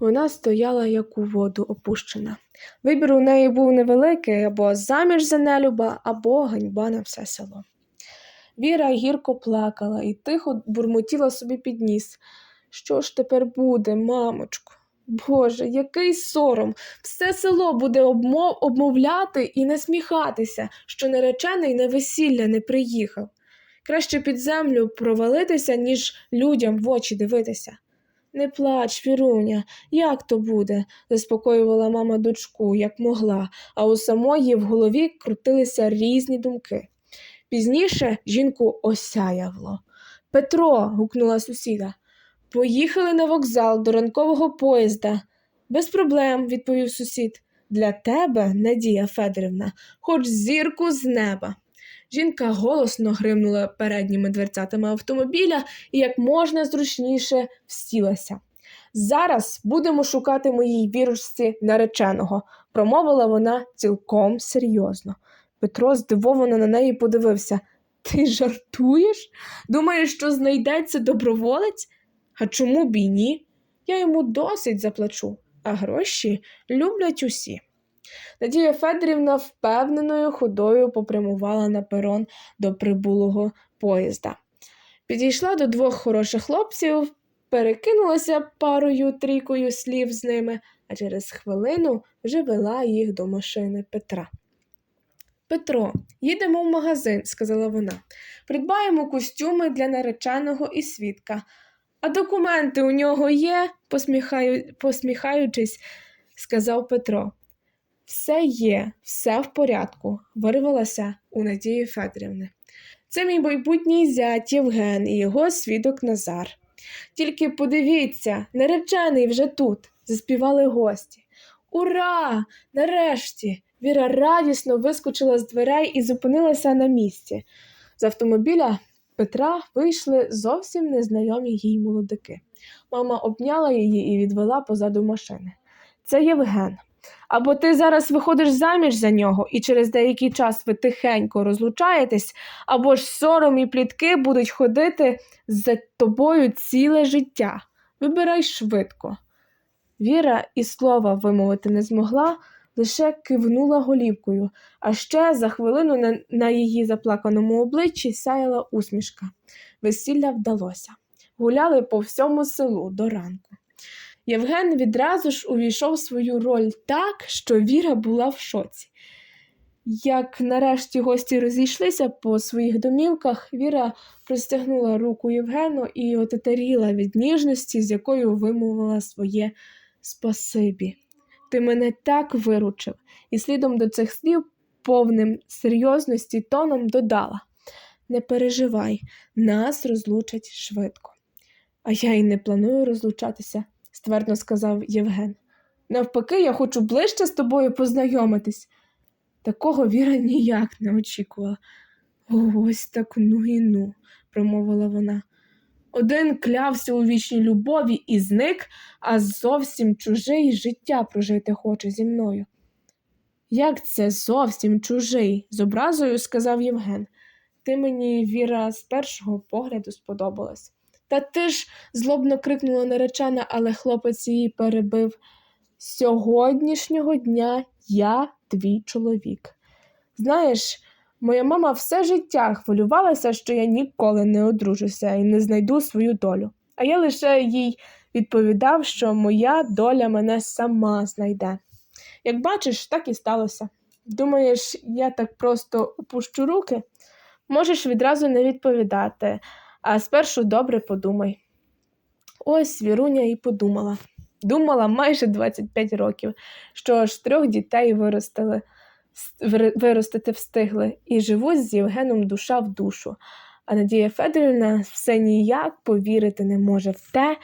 Вона стояла, як у воду опущена. Вибір у неї був невеликий або заміж за нелюба, або ганьба на все село. Віра гірко плакала і тихо бурмотіла собі під ніс. Що ж тепер буде, мамочко? Боже, який сором! Все село буде обмов... обмовляти і насміхатися, що наречений на весілля не приїхав. Краще під землю провалитися, ніж людям в очі дивитися. Не плач, Віруня, як то буде? заспокоювала мама дочку, як могла, а у самої в голові крутилися різні думки. Пізніше жінку осяявло. Петро, гукнула сусіда. Поїхали на вокзал до ранкового поїзда. Без проблем, відповів сусід. Для тебе, Надія Федорівна, хоч зірку з неба. Жінка голосно гримнула передніми дверцятами автомобіля і як можна зручніше всілася. Зараз будемо шукати моїй вірусці нареченого, промовила вона цілком серйозно. Петро здивовано на неї подивився. Ти жартуєш? Думаєш, що знайдеться доброволець? А чому б і ні? Я йому досить заплачу, а гроші люблять усі. Надія Федорівна впевненою ходою попрямувала на перон до прибулого поїзда. Підійшла до двох хороших хлопців, перекинулася парою трійкою слів з ними, а через хвилину вже вела їх до машини Петра. Петро, їдемо в магазин, сказала вона. Придбаємо костюми для нареченого і свідка. А документи у нього є, посміхаю... посміхаючись, сказав Петро. Все є, все в порядку, вирвалася у Надії Федорівни. Це мій майбутній зять Євген і його свідок Назар. Тільки подивіться, наречений вже тут, заспівали гості. Ура! Нарешті! Віра радісно вискочила з дверей і зупинилася на місці. З автомобіля Петра вийшли зовсім незнайомі їй молодики. Мама обняла її і відвела позаду машини. Це Євген. Або ти зараз виходиш заміж за нього, і через деякий час ви тихенько розлучаєтесь, або ж сором і плітки будуть ходити за тобою ціле життя. Вибирай швидко. Віра і слова вимовити не змогла, лише кивнула голівкою, а ще за хвилину на, на її заплаканому обличчі сяяла усмішка. Весілля вдалося. Гуляли по всьому селу до ранку. Євген відразу ж увійшов свою роль так, що Віра була в шоці. Як нарешті гості розійшлися по своїх домівках, Віра простягнула руку Євгену і отетеріла від ніжності, з якою вимовила своє спасибі. Ти мене так виручив, і слідом до цих слів, повним серйозності тоном додала Не переживай, нас розлучать швидко. А я й не планую розлучатися, ствердно сказав Євген. Навпаки, я хочу ближче з тобою познайомитись. Такого Віра ніяк не очікувала. Ось так ну і ну, промовила вона. Один клявся у вічній любові і зник, а зовсім чужий життя прожити хоче зі мною. Як це зовсім чужий? з образою сказав Євген. Ти мені, Віра, з першого погляду сподобалась. Та ти ж злобно крикнула наречена, але хлопець її перебив. Сьогоднішнього дня я твій чоловік. Знаєш, моя мама все життя хвилювалася, що я ніколи не одружуся і не знайду свою долю. А я лише їй відповідав, що моя доля мене сама знайде. Як бачиш, так і сталося. Думаєш, я так просто опущу руки? Можеш відразу не відповідати, а спершу добре подумай. Ось Віруня і подумала. Думала майже 25 років, що аж трьох дітей виростили, виростити встигли, і живуть з Євгеном душа в душу. А Надія Федорівна все ніяк повірити не може в те,